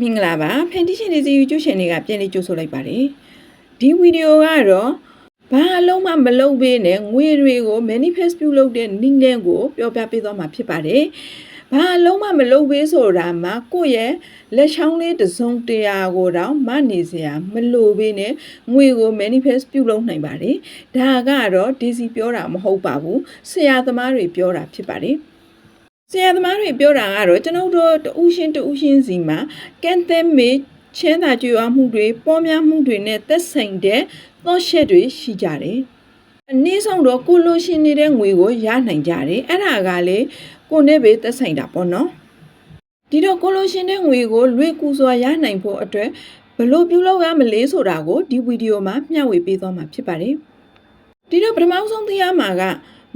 မင်္ဂလာပါဖန်တီရှင်တွေစီ YouTube channel ကပြန်လေးကြိုဆိုလိုက်ပါတယ်ဒီဗီဒီယိုကတော့ဘာအလုံးမမလုပ်ပေးနဲ့ငွေတွေကို manifest ပြုလုပ်တဲ့နည်းလမ်းကိုပြောပြပေးသွားမှာဖြစ်ပါတယ်ဘာအလုံးမမလုပ်ပေးဆိုတာမှာကိုယ့်ရဲ့လက်ချောင်းလေးတစ်စုံတရာကိုတော့မနေစရာမလိုပေးနဲ့ငွေကို manifest ပြုလုပ်နိုင်ပါတယ်ဒါကတော့ DC ပြောတာမဟုတ်ပါဘူးဆရာသမားတွေပြောတာဖြစ်ပါတယ် ဆရာသမားတွေပြောတာကတော့ကျွန်ုပ်တို့တဦးရှင်တဦးရှင်စီမှာကန့်သတ်မေချမ်းသာကြွယ်ဝမှုတွေပေါ်များမှုတွေနဲ့သက်ဆိုင်တဲ့သောရှက်တွေရှိကြတယ်။အနည်းဆုံးတော့ကိုလိုရှင်နေတဲ့ငွေကိုရနိုင်ကြတယ်။အဲ့ဒါကလေကိုနဲ့ပဲသက်ဆိုင်တာပေါ့နော်။ဒီတော့ကိုလိုရှင်တဲ့ငွေကိုလွေကူစွာရနိုင်ဖို့အတွက်ဘယ်လို့ပြုလုပ်ရမလဲဆိုတာကိုဒီဗီဒီယိုမှာမျှဝေပေးသွားမှာဖြစ်ပါတယ်။ဒီတော့ပထမဆုံးသိရမှာက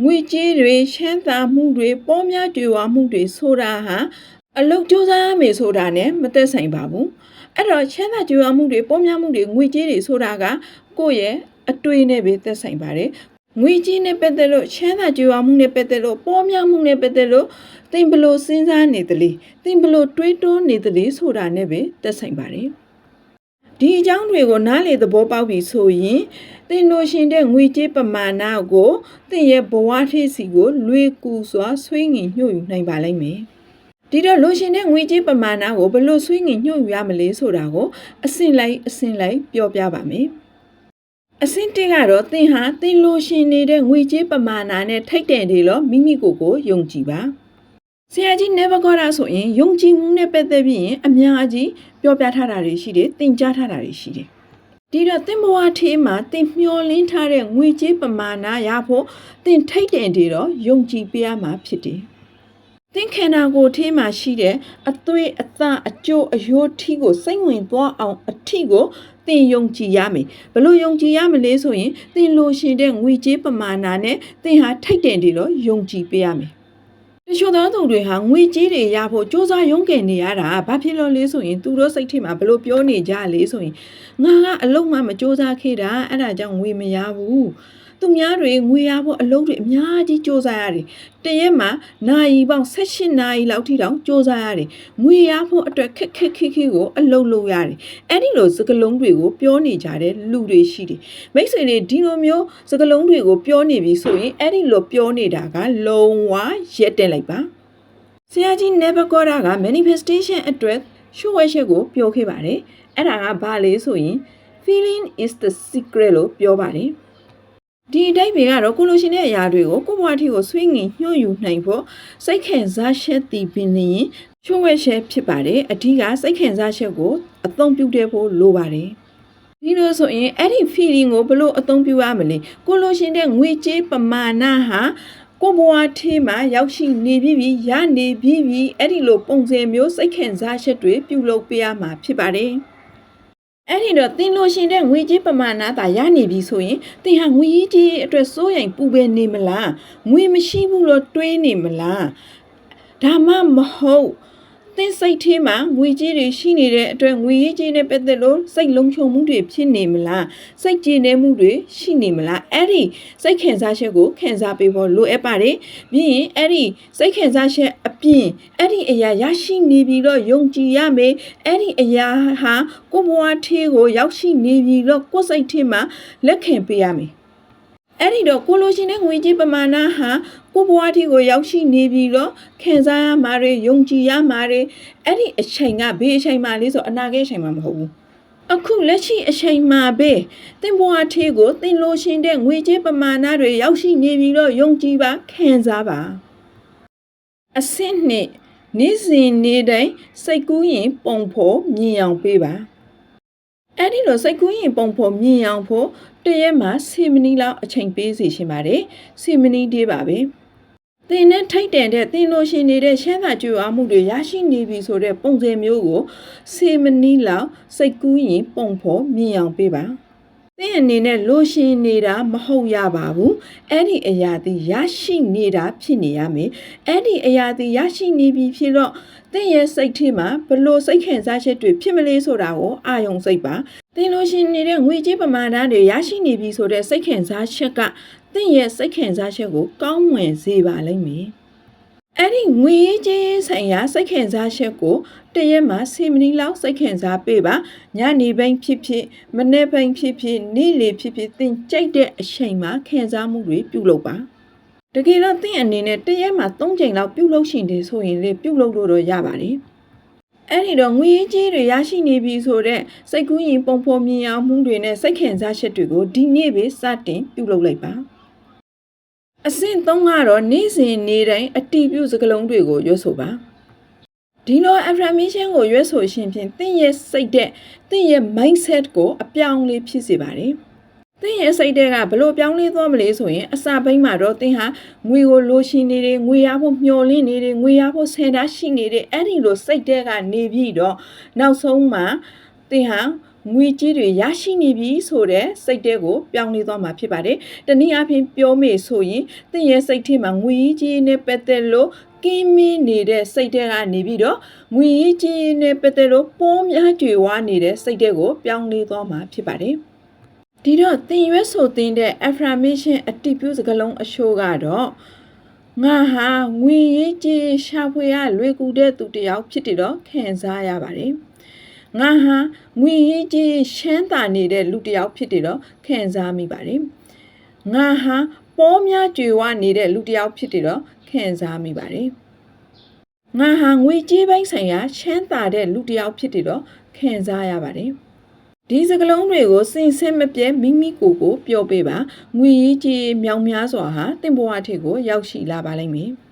ငွေကြေးတွေရှမ်းသာမှုတွေပေါ်များကြွယ်ဝမှုတွေဆိုတာဟာအလုတ်ကြိုးစားရမယ်ဆိုတာနဲ့မသက်ဆိုင်ပါဘူးအဲ့တော့ရှမ်းသာကြွယ်ဝမှုတွေပေါ်များမှုတွေငွေကြေးတွေဆိုတာကကိုယ့်ရဲ့အတွေ့နဲ့ပဲသက်ဆိုင်ပါတယ်ငွေကြေးနဲ့ပတ်သက်လို့ရှမ်းသာကြွယ်ဝမှုနဲ့ပတ်သက်လို့ပေါ်များမှုနဲ့ပတ်သက်လို့သင်ဘယ်လို့စဉ်းစားနေသလဲသင်ဘယ်လို့တွေးတောနေသလဲဆိုတာနဲ့ပဲသက်ဆိုင်ပါတယ် ဒီအကြောင်းတွေကိုနားလေသဘောပေါက်ပြီဆိုရင်သင်လိုရှင်တဲ့ငွေကြေးပမာဏကိုသင်ရဲ့ဘဝထိပ်စီကိုလွေကူစွာဆွေးငင်ညှို့ယူနိုင်ပါလိမ့်မယ်။ဒီတော့လိုရှင်တဲ့ငွေကြေးပမာဏကိုဘယ်လိုဆွေးငင်ညှို့ယူရမလဲဆိုတာကိုအစင်လိုက်အစင်လိုက်ပြောပြပါမယ်။အစင်တစ်ကတော့သင်ဟာသင်လိုရှင်နေတဲ့ငွေကြေးပမာဏနဲ့ထိုက်တန်တယ်လို့မိမိကိုယ်ကိုယုံကြည်ပါ။ ဆရာကြီး never got တာဆိုရင်ယုံကြည်မှုနဲ့ပတ်သက်ပြီးရင်အများကြီးပြောပြထားတာတွေရှိတယ်သင်ကြားထားတာတွေရှိတယ်ဒီတော့သင်ဘဝထေးမှာသင်မျောလင်းထားတဲ့ငွေကြေးပမာဏရဖို့သင်ထိတ်တယ်တွေတော့ယုံကြည်ပေးရမှာဖြစ်တယ်သင်ခန္ဓာကိုယ်ထေးမှာရှိတဲ့အသွေးအသားအကျိုးအယိုးထီးကိုစိတ်ဝင်သွားအောင်အထီကိုသင်ယုံကြည်ရမယ်ဘလို့ယုံကြည်ရမလဲဆိုရင်သင်လိုရှင်တဲ့ငွေကြေးပမာဏနဲ့သင်ဟာထိတ်တယ်တွေတော့ယုံကြည်ပေးရမယ် တချို့သောသူတွေဟာငွေကြေးတွေရဖို့စ조사ရုံးကင်နေရတာဘာဖြစ်လို့လဲဆိုရင်သူတို့စိတ်ထဲမှာဘလို့ပြောနေကြလဲဆိုရင်ငါကအလုံးမမစ조사ခဲ့တာအဲ့ဒါကြောင့်ငွေမရဘူး သူများတွေငွေရဖို့အလုံးတွေအများကြီးစ조사ရတယ်တရက်မှာနိုင်ပေါင်း18နာရီလောက်ထိတောင်စ조사ရတယ်ငွေရဖို့အတွက်ခက်ခက်ခက်ခက်ကိုအလုံးလုံးရတယ်အဲ့ဒီလိုစကလုံးတွေကိုပြောနေကြတဲ့လူတွေရှိတယ်မိတ်ဆွေတွေဒီလိုမျိုးစကလုံးတွေကိုပြောနေပြီဆိုရင်အဲ့ဒီလိုပြောနေတာကလုံးဝရက်တက်လိုက်ပါ ဆရာကြီး never got က manifestation အတွက်ရှုပ်ဝဲချက်ကိုပြောခဲ့ပါတယ်။အဲ့ဒါကဘာလဲဆိုရင် feeling is the secret လို့ပြောပါတယ်။ ဒီအတိုက်ပေကတော့ကိုလိုရှင်တဲ့အရာတွေကိုကိုယ့်ဘဝအထိကိုဆွေးငင်ညှို့ယူနိုင်ဖို့စိတ်ခံစားချက်တည်ပင်လျင်ရှုပ်ဝဲချက်ဖြစ်ပါတယ်။အဓိကစိတ်ခံစားချက်ကိုအသုံးပြုတဲ့ဖို့လိုပါတယ်။ဒီလိုဆိုရင်အဲ့ဒီ feeling ကိုဘယ်လို့အသုံးပြုရမလဲကိုလိုရှင်တဲ့ငွေကြေးပမာဏဟာကိုဘွားထေးမှာရောက်ရှိနေပြီပြီရနေပြီပြီအဲ့ဒီလိုပုံစံမျိုးစိတ်ခံစားချက်တွေပြုလုပ်ပေးရမှာဖြစ်ပါတယ် အဲ့ဒီတော့သင်လိုရှင်တဲ့ငွေကြေးပမာဏသာရနေပြီဆိုရင်သင်ဟာငွေကြီးအတွက်စိုးရိမ်ပူပန်နေမလားငွေမရှိဘူးလို့တွေးနေမလားဒါမှမဟုတ် သင်စိတ်ထဲမှာငွေကြေးတွေရှိနေတဲ့အတွက်ငွေကြီးနဲ့ပတ်သက်လို့စိတ်လုံးချုံမှုတွေဖြစ်နေမလားစိတ်ကြည်နေမှုတွေရှိနေမလားအဲ့ဒီစိတ်ခံစားချက်ကိုခံစားပေးဖို့လိုအပ်ပါတယ်ပြီးရင်အဲ့ဒီစိတ်ခံစားချက်အပြင်အဲ့ဒီအရာရရှိနေပြီတော့ယုံကြည်ရမယ်အဲ့ဒီအရာဟာကိုယ်ဘဝထေးကိုရောက်ရှိနေပြီတော့ကိုယ်စိတ်ထဲမှာလက်ခံပေးရမယ် အဲ့ဒီတော့ကိုလိုရှင်တဲ့ငွေကြေးပမာဏဟာကိုဘွားတီကိုရောက်ရှိနေပြီတော့ခံစားရမှာတွေယုံကြည်ရမှာတွေအဲ့ဒီအချိန်ကဘေးအချိန်မှလေးဆိုအနာဂတ်အချိန်မှမဟုတ်ဘူးအခုလက်ရှိအချိန်မှာပဲသင်ဘွားတီကိုသင်လိုရှင်တဲ့ငွေကြေးပမာဏတွေရောက်ရှိနေပြီတော့ယုံကြည်ပါခံစားပါအဆင့်နှစ်နေ့စဉ်နေ့တိုင်းစိတ်ကူးရင်ပုံဖို့မြင်အောင်ပေးပါ အဲ့ဒီလိုစိတ်ကူးရင်ပုံဖို့မြင်အောင်ဖို့တရက်မှာ10မိနစ်လောက်အချိန်ပေးစီရှင်ပါတယ်10မိနစ်တည်းပါပဲသင်နဲ့ထိုက်တန်တဲ့သင်လိုရှင်နေတဲ့ရှမ်းသာကြွယ်ဝမှုတွေရရှိနေပြီဆိုတဲ့ပုံစံမျိုးကို10မိနစ်လောက်စိတ်ကူးရင်ပုံဖို့မြင်အောင်ပေးပါ သင်အနေနဲ့လိုရှင်နေတာမဟုတ်ရပါဘူးအဲ့ဒီအရာသည်ရရှိနေတာဖြစ်နေရမယ်အဲ့ဒီအရာသည်ရရှိနေပြီဖြစ်တော့သင်ရဲ့စိတ်ထဲမှာဘလို့စိတ်ခံစားချက်တွေဖြစ်မလဲဆိုတာကိုအာယုံစိတ်ပါသင်လို့ရှိနေတဲ့ငွေကြေးပမာဏတွေရရှိနေပြီဆိုတဲ့စိတ်ခံစားချက်ကသင်ရဲ့စိတ်ခံစားချက်ကိုကောင်းမွန်စေပါလိမ့်မယ်။ အအဲ့ဒီငွေရေးကြေးရေးဆိုင်ရာစိတ်ခံစားချက်ကိုတရက်မှာ10မိနစ်လောက်စိတ်ခံစားပေးပါညနေပိုင်းဖြစ်ဖြစ်မနေ့ပိုင်းဖြစ်ဖြစ်နေ့လေဖြစ်ဖြစ်သင်ကြိုက်တဲ့အချိန်မှာခံစားမှုတွေပြုလုပ်ပါတကယ်တော့သင်အနေနဲ့တရက်မှာ3ချိန်လောက်ပြုလုပ်ရှင်တယ်ဆိုရင်လေပြုလုပ်လို့တော့ရပါတယ်အဲ့ဒီတော့ငွေရေးကြေးတွေရရှိနေပြီဆိုတော့စိတ်ကူးရင်ပုံဖော်မြင်အောင်မှုတွေနဲ့စိတ်ခံစားချက်တွေကိုဒီနေ့ပဲစတင်ပြုလုပ်လိုက်ပါ အဆင့်3ကတော့နေ့စဉ်နေ့တိုင်းအတီးပြုစကလုံးတွေကိုရွတ်ဆိုပါဒီလို affirmation ကိုရွတ်ဆိုရှင်ဖြင့်သင်ရဲ့စိတ်တဲ့သင်ရဲ့ mindset ကိုအပြောင်းအလဲဖြစ်စေပါတယ်သင်ရဲ့စိတ်တဲ့ကဘလို့ပြောင်းလဲသွားမလဲဆိုရင်အစာပိုင်းမှာတော့သင်ဟာငွေကိုလိုချင်နေတယ်ငွေရဖို့မျှော်လင့်နေတယ်ငွေရဖို့ဆန္ဒရှိနေတယ်အဲ့ဒီလိုစိတ်တဲ့ကနေပြီးတော့နောက်ဆုံးမှာသင်ဟာ ငွေကြေးတွေရရှိနေပြီဆိုတဲ့စိတ်တဲ့ကိုပြောင်းလဲသွားမှာဖြစ်ပါတယ်။တနည်းအားဖြင့်ပြောမေဆိုရင်သင်ရဲ့စိတ်ထဲမှာငွေကြေးနဲ့ပတ်သက်လို့ကင်းမင်းနေတဲ့စိတ်တဲ့ကနေပြီးတော့ငွေကြေးနဲ့ပတ်သက်လို့ပေါ်များကြွေဝါနေတဲ့စိတ်တဲ့ကိုပြောင်းလဲသွားမှာဖြစ်ပါတယ်။ဒီတော့သင်ရွက်ဆိုသင်တဲ့ affirmation အတိပြုစကားလုံးအရှိုးကတော့ငါဟာငွေရေးကြေးရှာဖွေရလွယ်ကူတဲ့သူတစ်ယောက်ဖြစ်တယ်တော့ခံစားရပါတယ်။ ငါဟာငွေရေးကြေးရှမ်းသာနေတဲ့လူတစ်ယောက်ဖြစ်တယ်တော့ခံစားမိပါတယ်။ငါဟာပေါ်များကြွေဝနေတဲ့လူတစ်ယောက်ဖြစ်တယ်တော့ခံစားမိပါတယ်။ငါဟာငွေကြေးပိုင်းဆိုင်ရာချမ်းသာတဲ့လူတစ်ယောက်ဖြစ်တယ်တော့ခံစားရပါတယ်။ဒီစကလုံးတွေကိုစင်ဆက်မပြဲမိမိကိုယ်ကိုပျော်ပေးပါငွေရေးကြေးမြောင်များစွာဟာတင့်ဘဝထက်ကို ရောက်ရှိလာပါလိမ့်မယ်။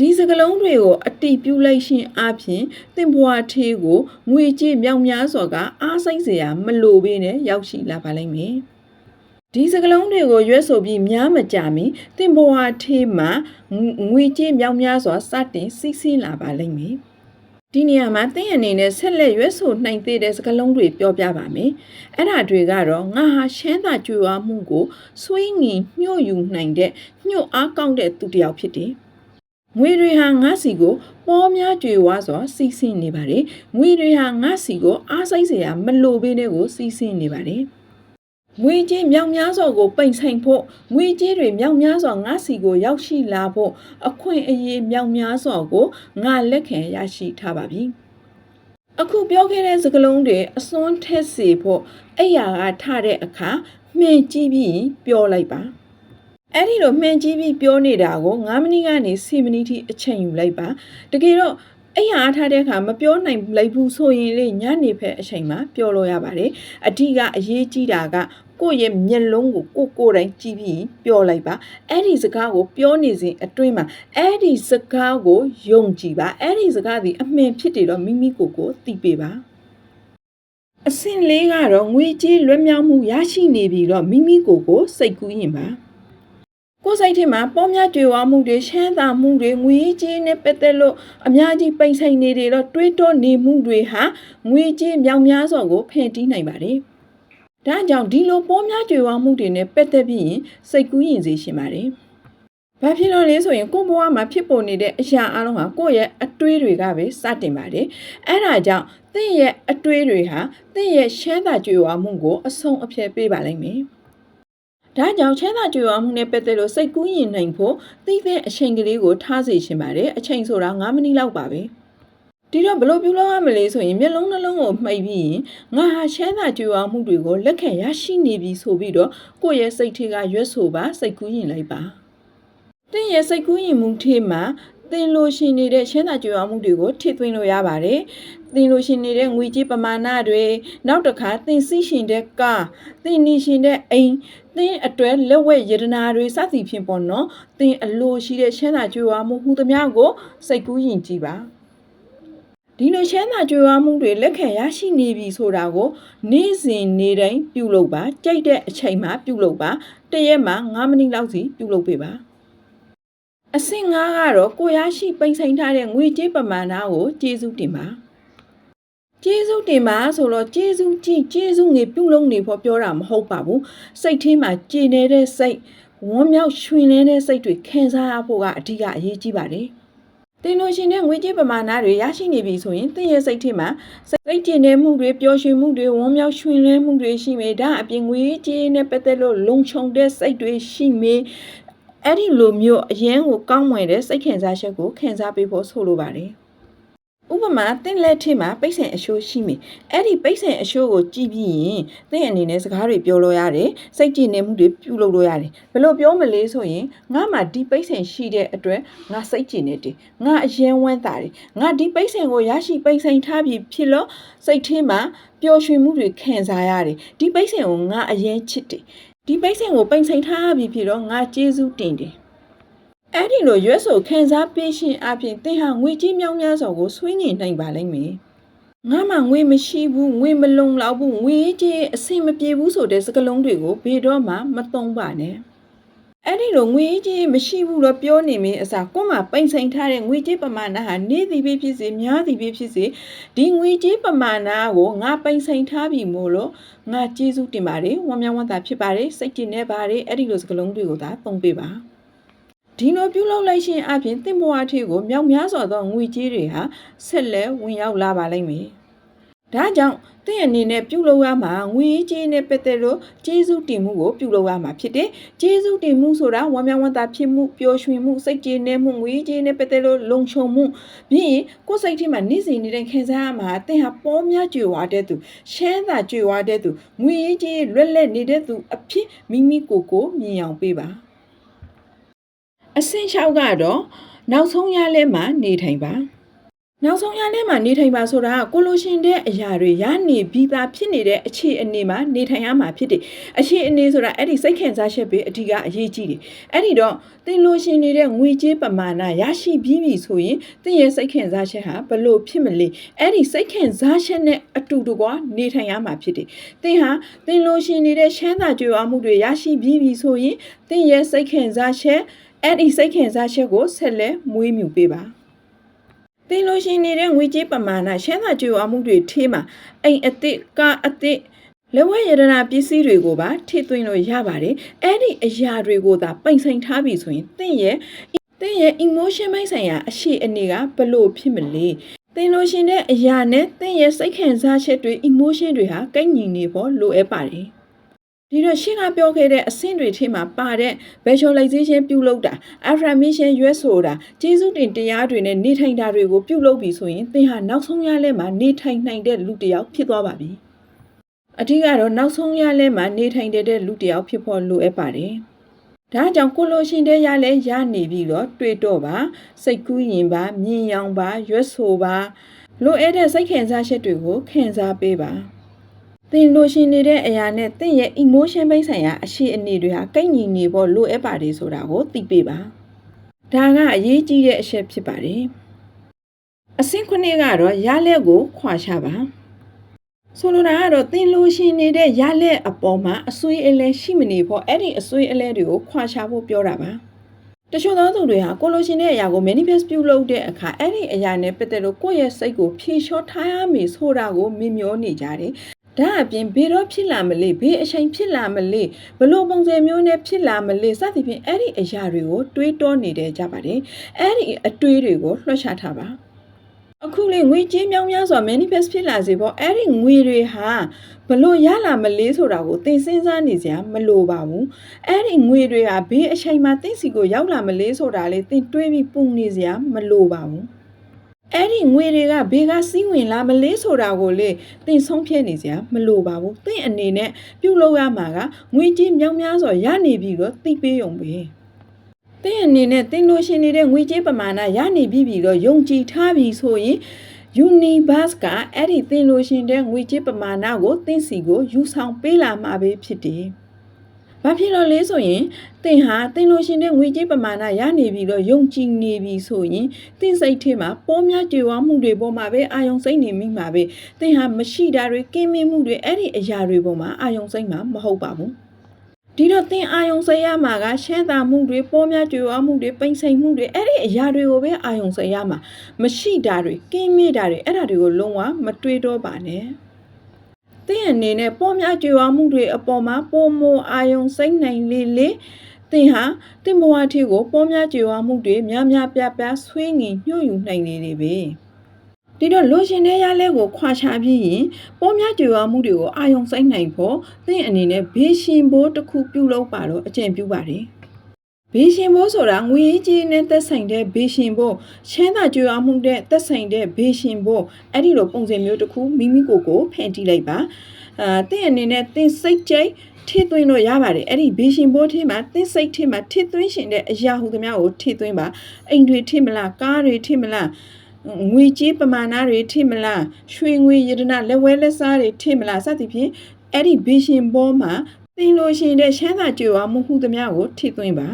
ဒီစကလုံးတွေကိုအတိပြုလိုက်ရှင်အပြင်တင့်ဘဝထေးကိုငွေကြေးမြောင်များစွာကအားစိတ်စရာမလိုဘဲနဲ့ရောက်ရှိလာပါလိမ့်မယ်။ဒီစကလုံးတွေကိုရွက်ဆိုပြီးများမကြမီတင့်ဘဝထေးမှာငွေကြေးမြောင်များစွာစတင်စီးဆင်းလာပါလိမ့်မယ်။ဒီနေရာမှာသင်အနေနဲ့ဆက်လက်ရွက်ဆိုနိုင်သေးတဲ့စကားလုံးတွေပြောပြပါမယ်။အဲ့ဒါတွေကတော့ငါဟာရှမ်းသာကြွယ်ဝမှုကိုစွေးငင်ညှို့ယူနိုင်တဲ့ညှို့အားကောင်းတဲ့သူတစ်ယောက်ဖြစ်တယ်။ ငွေတွေဟာငါစီကိုပေါ်များကြွယ်ဝစွာစီးဆင်းနေပါတယ်။ငွေတွေဟာငါစီကိုအားစိတ်စရာမလိုဘဲနဲ့ကိုစီးဆင်းနေပါတယ်။ငွေကြေးမြောက်များစွာကိုပိန်ဆိုင်ဖို့ငွေကြေးတွေမြောက်များစွာငါစီကိုရောက်ရှိလာဖို့အခွင့်အရေးမြောက်များစွာကိုငါလက်ခံရရှိထားပါပြီ။အခုပြောခဲ့တဲ့စကားလုံးတွေအစွန်းထက်စေဖို့အဲ့ရကထတဲ့အခါမှင်ကြည့်ပြီးပြောလိုက်ပါ။ အဲ့ဒီလိုမှန်ကြည့်ပြီးပြောနေတာကို9မိနစ်ကနေ10မိနစ်ထိအချိန်ယူလိုက်ပါတကယ်တော့အဲ့ဟာအားထားတဲ့အခါမပြောနိုင်လိုက်ဘူးဆိုရင်လေညနေဖက်အချိန်မှာပြောလို့ရပါတယ်အဓိကအရေးကြီးတာကကိုယ့်ရဲ့မျက်လုံးကိုကိုကိုယ်တိုင်ကြည့်ပြီးပြောလိုက်ပါအဲ့ဒီစကားကိုပြောနေစဉ်အတွင်းမှာအဲ့ဒီစကားကိုယုံကြည်ပါအဲ့ဒီစကားဒီအမှန်ဖြစ်တယ်တော့မိမိကိုယ်ကိုသိပေးပါအဆင့်လေးကတော့ငွေကြေးလွတ်မြောက်မှုရရှိနေပြီတော့မိမိကိုယ်ကိုစိတ်ကူးရင်ပါ ကိုယ်စိတ်ထဲမှာပေါ်များတွေ့ဝမှုတွေရှမ်းသာမှုတွေငွေကြေးနဲ့ပတ်သက်လို့အများကြီးပိန်ဆိုင်နေတယ်တော့တွေးတောနေမှုတွေဟာငွေကြေးမြောင်များစွာကိုဖန်တီးနိုင်ပါတယ်။ဒါကြောင့်ဒီလိုပေါ်များတွေ့ဝမှုတွေနဲ့ပတ်သက်ပြီးရင်စိတ်ကူးရင်စေရှင်ပါတယ်။ဘာဖြစ်လို့လဲဆိုရင်ကိုယ့်ဘဝမှာဖြစ်ပေါ်နေတဲ့အရာအလုံးဟာကိုယ့်ရဲ့အတွေးတွေကပဲစတင်ပါတယ်။အဲဒါကြောင့်သင်ရဲ့အတွေးတွေဟာသင်ရဲ့ရှမ်းသာကြွယ်ဝမှုကိုအဆုံးအဖြတ်ပေးပါလိမ့်မယ်။ ဒါကြောင့်ချမ်းသာကြွယ်ဝမှုနဲ့ပတ်သက်လို့စိတ်ကူးရင်နိုင်ဖို့သိတဲ့အချိန်ကလေးကိုထားစေချင်ပါတယ်။အချိန်ဆိုတာ9မိနစ်လောက်ပါပဲ။ဒီတော့ဘလို့ပြုလုပ်ရမလဲဆိုရင်မျက်လုံးနှလုံးကိုမှိတ်ပြီးရင်ငါဟာချမ်းသာကြွယ်ဝမှုတွေကိုလက်ခံရရှိနေပြီဆိုပြီးတော့ကိုယ့်ရဲ့စိတ်ထဲကရွတ်ဆိုပါစိတ်ကူးရင်လိုက်ပါ။တင်းရဲ့စိတ်ကူးရင်မှုထဲမှာသင်လိုရှင်နေတဲ့ရှင်းသာကြွယ်ဝမှုတွေကိုထိသွင်းလို့ရပါတယ်။သင်လိုရှင်နေတဲ့ငွေကြေးပမာဏတွေနောက်တစ်ခါသင်စီးရှင်တဲ့ကားသင်နေရှင်တဲ့အိမ် သင်အတွဲလက်ဝဲယတနာတွေစသည်ဖြင့်ပေါ့နော်။သင်အလိုရှိတဲ့ရှင်းသာကြွယ်ဝမှုဟူသမျှကိုစိတ်ကူးယဉ်ကြည့်ပါ။ဒီလိုချမ်းသာကြွယ်ဝမှုတွေလက်ခံရရှိနေပြီဆိုတာကိုနေ့စဉ်နေ့တိုင်းပြုလုပ်ပါကြိုက်တဲ့အချိန်မှာပြုလုပ်ပါတရက်မှာ9မိနစ်လောက်စီပြုလုပ်ပေးပါအဆင့်5ကတော့ကိုရရှိပိန်ဆိုင်ထားတဲ့ငွေကြေးပမာဏကိုကျေးဇူးတင်ပါ ကျေးဇူးတင်ပါဆိုတော့ကျေးဇူးကြီးကျေးဇူးငယ်ပြုလုပ်နေဖို့ပြောတာမဟုတ်ပါဘူးစိတ်ထဲမှာကြည်နေတဲ့စိတ်ဝမ်းမြောက်ရွှင်နေတဲ့စိတ်တွေခံစားရဖို့ကအဓိကအရေးကြီးပါတယ်တင်လို့ရှင်တဲ့ငွေကြေးပမာဏတွေရရှိနေပြီဆိုရင်တင့်ရဲ့စိတ်ထဲမှာစိတ်ကျင်နေမှုတွေပျော်ရွှင်မှုတွေဝမ်းမြောက်ရွှင်လန်းမှုတွေရှိမယ်ဒါအပြင်ငွေကြေးနဲ့ပတ်သက်လို့လုံခြုံတဲ့စိတ်တွေရှိမယ်အဲ့ဒီလိုမျိုးအရင်ကိုကောင်းမွန်တဲ့စိတ်ခံစားချက်ကိုခံစားပေးဖို့ဆိုလိုပါတယ် ဥပမာတင့်လက်ထိမှာပိတ်ဆင်အရှိုးရှိမိအဲ့ဒီပိတ်ဆင်အရှိုးကိုကြည့်ပြီးရင်တင့်အနေနဲ့စကားတွေပြောလို့ရတယ်စိတ်ကြည်နေမှုတွေပြုလုပ်လို့ရတယ်ဘယ်လိုပြောမလဲဆိုရင်ငါမှဒီပိတ်ဆင်ရှိတဲ့အတွက်ငါစိတ်ကြည်နေတယ်ငါအရင်ဝမ်းသာတယ်ငါဒီပိတ်ဆင်ကိုရရှိပိတ်ဆင်ထားပြီးဖြစ်လို့စိတ်ထဲမှာပျော်ရွှင်မှုတွေခံစားရတယ်ဒီပိတ်ဆင်ကိုငါအရင်ချစ်တယ်ဒီပိတ်ဆင်ကိုပိတ်ဆင်ထားပြီးဖြစ်တော့ငါကျေးဇူးတင်တယ် အဲ့ဒီလိုရွက်ဆိုခံစားပေးရှင်အပြင်သင်ဟာငွေကြီးမြောင်းများစွာကိုဆွေးငင်နိုင်ပါလိမ့်မယ်။ငါမှငွေမရှိဘူးငွေမလုံလောက်ဘူးငွေကြီးအဆင်မပြေဘူးဆိုတဲ့စကားလုံးတွေကိုဘယ်တော့မှမသုံးပါနဲ့။အဲ့ဒီလိုငွေကြီးမရှိဘူးတော့ပြောနေမင်းအစားကိုယ်မှပိန်ဆိုင်ထားတဲ့ငွေကြီးပမာဏဟာနေသည်ပဲဖြစ်စေများသည်ပဲဖြစ်စေဒီငွေကြီးပမာဏကိုငါပိန်ဆိုင်ထားပြီမို့လို့ငါကျေးဇူးတင်ပါတယ်ဝမ်းမြောက်ဝမ်းသာဖြစ်ပါတယ်စိတ်ကြည်နေပါတယ်အဲ့ဒီလိုစကားလုံးတွေကိုသာသုံးပေးပါ။ ဒီလိုပြုလုပ်လိုက်ခြင်းအပြင်တင့်ဘဝအထီကိုမြောက်များစွာသောငွေကြေးတွေဟာဆက်လက်ဝင်ရောက်လာပါလိမ့်မယ်။ဒါကြောင့်တင့်အနေနဲ့ပြုလုပ်ရမှာငွေကြေးနဲ့ပတ်သက်လို့ကျေးဇူးတင်မှုကိုပြုလုပ်ရမှာဖြစ်တယ်။ကျေးဇူးတင်မှုဆိုတာဝမ်းမြောက်ဝမ်းသာဖြစ်မှုပျော်ရွှင်မှုစိတ်ကြည်နမှုငွေကြေးနဲ့ပတ်သက်လို့လုံခြုံမှုပြီးရင်ကိုယ်စိတ်ထဲမှာနေ့စဉ်နေ့တိုင်းခံစားရမှာတင့်ဟာပေါ်များကြွယ်ဝတဲ့သူရှမ်းသာကြွယ်ဝတဲ့သူငွေကြေးလွတ်လပ်နေတဲ့သူအဖြစ်မိမိကိုယ်ကိုမြင်အောင်ပေးပါ။ အဆင့်လျှောက်ကတော့နောက်ဆုံးရလဲမှာနေထိုင်ပါနောက်ဆုံးရလဲမှာနေထိုင်ပါဆိုတာကကိုလိုရှင်တဲ့အရာတွေရနေပြီးသားဖြစ်နေတဲ့အခြေအနေမှာနေထိုင်ရမှာဖြစ်တယ်အခြေအနေဆိုတာအဲ့ဒီစိတ်ခံစားချက်ပဲအဓိကအရေးကြီးတယ်အဲ့ဒီတော့သင်လိုရှင်နေတဲ့ငွေကြေးပမာဏရရှိပြီးပြီဆိုရင်သင်ရဲ့စိတ်ခံစားချက်ဟာဘလို့ဖြစ်မလဲအဲ့ဒီစိတ်ခံစားချက်နဲ့အတူတကွနေထိုင်ရမှာဖြစ်တယ်သင်ဟာသင်လိုရှင်နေတဲ့ချမ်းသာကြွယ်ဝမှုတွေရရှိပြီးပြီဆိုရင်သင်ရဲ့စိတ်ခံစားချက် အဲ့ဒီစိတ်ခင်စားချက်ကိုဆက်လက်မွေးမြူပေးပါသင်လို့ရှိနေတဲ့ငွေကြေးပမာဏရှမ်းသာကြွယ်ဝမှုတွေထေးမှာအိမ်အစ်စ်ကားအစ်စ်လက်ဝဲရတနာပစ္စည်းတွေကိုပါထိသွင်းလို့ရပါတယ်အဲ့ဒီအရာတွေကိုသာပိန်ဆိုင်ထားပြီဆိုရင်သင်ရဲ့သင်ရဲ့ emotion ပိုင်းဆိုင်ရာအရှိအနေကဘလို့ဖြစ်မလဲသင်လို့ရှင်တဲ့အရာနဲ့သင်ရဲ့စိတ်ခံစားချက်တွေ emotion တွေဟာကိုက်ညီနေဖို့လိုအပ်ပါတယ် ဒီတော့ရှင်းကပြောခဲ့တဲ့အဆင့်တွေထဲမှာပါတဲ့ visualization ပြုလုပ်တာ affirmation ရွက်ဆိုတာကျေးဇူးတင်တရားတွေနဲ့နေထိုင်တာတွေကိုပြုလုပ်ပြီဆိုရင်သင်ဟာနောက်ဆုံးရလဲမှာနေထိုင်နိုင်တဲ့လူတစ်ယောက်ဖြစ်သွားပါပြီအထူးကတော့နောက်ဆုံးရလဲမှာနေထိုင်တဲ့လူတစ်ယောက်ဖြစ်ဖို့လိုအပ်ပါတယ်ဒါကြောင့်ကိုလိုရှင်တဲ့ရလဲရနေပြီးတော့တွေ့တော့ပါစိတ်ကူးရင်ပါမြင်ရောင်ပါရွက်ဆိုပါလိုအပ်တဲ့စိတ်ခံစားချက်တွေကိုခံစားပေးပါ သင်လိုရှင်နေတဲ့အရာနဲ့သင်ရဲ့ emotion ဘိဆိုင်ရာအရှိအနေတွေဟာကိတ်ညီနေဖို့လိုအပ်ပါတယ်ဆိုတာကိုသိပေးပါဒါကအရေးကြီးတဲ့အချက်ဖြစ်ပါတယ်အဆင့်ခုနှစ်ကတော့ရလက်ကိုခွာချပါဆိုလိုတာကတော့သင်လိုရှင်နေတဲ့ရလက်အပေါ်မှာအဆွေးအလဲရှိမနေဖို့အဲ့ဒီအဆွေးအလဲတွေကိုခွာချဖို့ပြောတာပါတချို့သောသူတွေဟာကိုလိုရှင်တဲ့အရာကို manifest ပြုလုပ်တဲ့အခါအဲ့ဒီအရာနဲ့ပတ်သက်လို့ကိုယ့်ရဲ့စိတ်ကိုဖြေလျှော့ထားရမည်ဆိုတာကိုမမျောနေကြတယ် ဒါအပြင်ဘေတော့ဖြစ်လာမလဲဘေးအချိန်ဖြစ်လာမလဲဘလို့ပုံစံမျိုးနဲ့ဖြစ်လာမလဲစသဖြင့်အဲ့ဒီအရာတွေကိုတွေးတောနေတဲ့ကြပါတယ်အဲ့ဒီအတွေးတွေကိုလွှတ်ချထားပါအခုလေငွေကြေးမြောင်းများစွာ manifest ဖြစ်လာစေပေါ့အဲ့ဒီငွေတွေဟာဘလို့ရလာမလဲဆိုတာကိုသင်စဉ်းစားနေစရာမလိုပါဘူးအဲ့ဒီငွေတွေဟာဘေးအချိန်မှာသင်စီကိုရောက်လာမလဲဆိုတာလေသင်တွေးပြီးပုံနေစရာမလိုပါဘူး အဲ့ဒီငွေတွေကဘေကစီးဝင်လာမလေးဆိုတာကိုလေသင်ဆုံးဖြတ်နေစရာမလိုပါဘူးသင်အနေနဲ့ပြုလုပ်ရမှာကငွေကြေးမြောင်းများစွာရနေပြီတော့သိပေးရုံပဲသင်အနေနဲ့သင်လို့ရှင်နေတဲ့ငွေကြေးပမာဏရနေပြီပြီတော့ယုံကြည်ထားပြီဆိုရင် universe ကအဲ့ဒီသင်လို့ရှင်တဲ့ငွေကြေးပမာဏကိုသင်စီကိုယူဆောင်ပေးလာမှာပဲဖြစ်တယ်။ ဘာဖြစ်လို့လဲဆိုရင်သင်ဟာသင်လို့ရှင်တဲ့ငွေကြေးပမာဏရနေပြီတော့ယုံကြည်နေပြီဆိုရင်သင်စိတ်ထဲမှာပေါ်များကြွယ်ဝမှုတွေပေါ်မှာပဲအာယုံစိတ်နေမိမှာပဲသင်ဟာမရှိတာတွေကင်းမင်းမှုတွေအဲ့ဒီအရာတွေပေါ်မှာအာယုံစိတ်မှာမဟုတ်ပါဘူးဒီတော့သင်အာယုံစိတ်ရမှာကရှမ်းသာမှုတွေပေါ်များကြွယ်ဝမှုတွေပိန်ဆိုင်မှုတွေအဲ့ဒီအရာတွေကိုပဲအာယုံစိတ်ရမှာမရှိတာတွေကင်းမေ့တာတွေအဲ့ဒါတွေကိုလုံးဝမတွေးတော့ပါနဲ့ သင်အနေနဲ့ပေါ်များကြွယ်ဝမှုတွေအပေါ်မှာပုံမအာယုံစိတ်နိုင်လေလေသင်ဟာသင်ဘဝထီကိုပေါ်များကြွယ်ဝမှုတွေများများပြားပြားဆွေးငင်ညှို့ယူနိုင်နေလေပဲဒီတော့လိုရှင်တဲ့ရလဲကိုခွာချပြီးရင်ပေါ်များကြွယ်ဝမှုတွေကိုအာယုံစိတ်နိုင်ဖို့သင်အနေနဲ့ဘေးရှင်ဘိုးတစ်ခုပြုလုပ်ပါတော့အကျင့်ပြုပါတယ် ဘေးရှင်ဘောဆိုတာငွေကြီးနဲ့သက်ဆိုင်တဲ့ဘေးရှင်ဘောချမ်းသာကြွယ်ဝမှုတဲ့သက်ဆိုင်တဲ့ဘေးရှင်ဘောအဲ့ဒီလိုပုံစံမျိုးတစ်ခုမိမိကိုယ်ကိုဖန်တီးလိုက်ပါအာတင့်အနေနဲ့တင်စိတ်ကြိတ်ထည့်သွင်းလို့ရပါတယ်အဲ့ဒီဘေးရှင်ဘောထဲမှာတင်စိတ်ထဲမှာထည့်သွင်းရှင်တဲ့အရာဟူသမျှကိုထည့်သွင်းပါအိမ်တွေထည့်မလားကားတွေထည့်မလားငွေကြေးပမာဏတွေထည့်မလားရွှေငွေရတနာလက်ဝဲလက်စားတွေထည့်မလားစသဖြင့်အဲ့ဒီဘေးရှင်ဘောမှာသင်လို့ရှင်တဲ့ချမ်းသာကြွယ်ဝမှုဟူသမျှကိုထည့်သွင်းပါ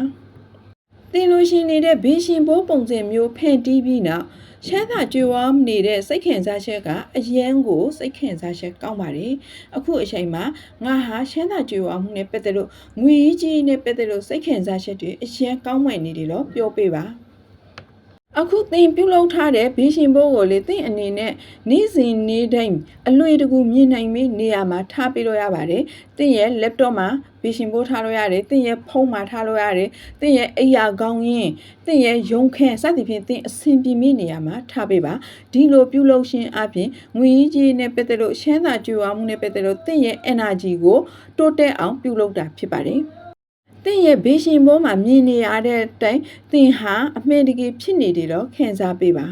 သင်လို့ရှိနေတဲ့ဘေးရှင်ဘိုးပုံစံမျိုးဖန်တီးပြီးနောက်ချမ်းသာကြွယ်ဝနေတဲ့စိတ်ခံစားချက်ကအယံကိုစိတ်ခံစားချက်ကောင်းပါတယ်အခုအချိန်မှာငါဟာချမ်းသာကြွယ်ဝမှုနဲ့ပတ်သက်လို့ငွေကြီးနဲ့ပတ်သက်လို့စိတ်ခံစားချက်တွေအယံကောင်းမွန်နေတယ်လို့ပြောပေးပါ အခုသင်ပြုလုပ်ထားတဲ့ဘေးရှင်ဘိုးကိုလေသင်အနေနဲ့နေ့စဉ်နေ့တိုင်းအလွေတကူမြင်နိုင်မင်းနေရာမှာထားပေးလို့ရပါတယ်။သင်ရဲ့ laptop မှာဘေးရှင်ဘိုးထားလို့ရတယ်။သင်ရဲ့ဖုန်းမှာထားလို့ရတယ်။သင်ရဲ့အိယာကောင်းရင်သင်ရဲ့ရုံခန်းစသဖြင့်သင်အဆင်ပြေမိနေရာမှာထားပေးပါ။ဒီလိုပြုလုပ်ခြင်းအပြင်ငွေကြီးနဲ့ပတ်သက်လို့ရှမ်းသာကြွယ်ဝမှုနဲ့ပတ်သက်လို့သင်ရဲ့ energy ကိုတိုးတက်အောင်ပြုလုပ်တာဖြစ်ပါတယ်။ သင်ရဲ့ဘေးရှင်ဘောမှာမြင်နေရတဲ့အတိုင်းသင်ဟာအမှန်တကယ်ဖြစ်နေတယ်တော့ခံစားပေးပါ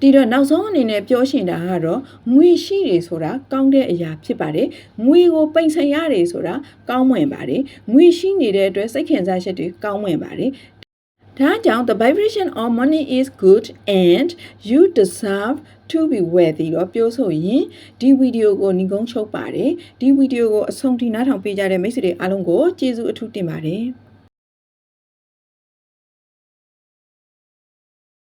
ဒီတော့နောက်ဆုံးအနေနဲ့ပြောရှင်တာကတော့ငွေရှိတယ်ဆိုတာကောင်းတဲ့အရာဖြစ်ပါတယ်ငွေကိုပိတ်ဆိုင်ရတယ်ဆိုတာကောင်းမွန်ပါတယ်ငွေရှိနေတဲ့အတွက်စိတ်ခံစားချက်တွေကောင်းမွန်ပါတယ် ဒါကြောင့် the vibration of money is good and you deserve to be wealthy တော့ပြောဆိုရင်ဒီဗီဒီယိုကိုညီကုန်းချုပ်ပါတယ်ဒီဗီဒီယိုကိုအဆုံးထိနားထောင်ပေးကြတဲ့မိတ်ဆွေတွေအားလုံးကိုကျေးဇူးအထူးတင်ပါတယ်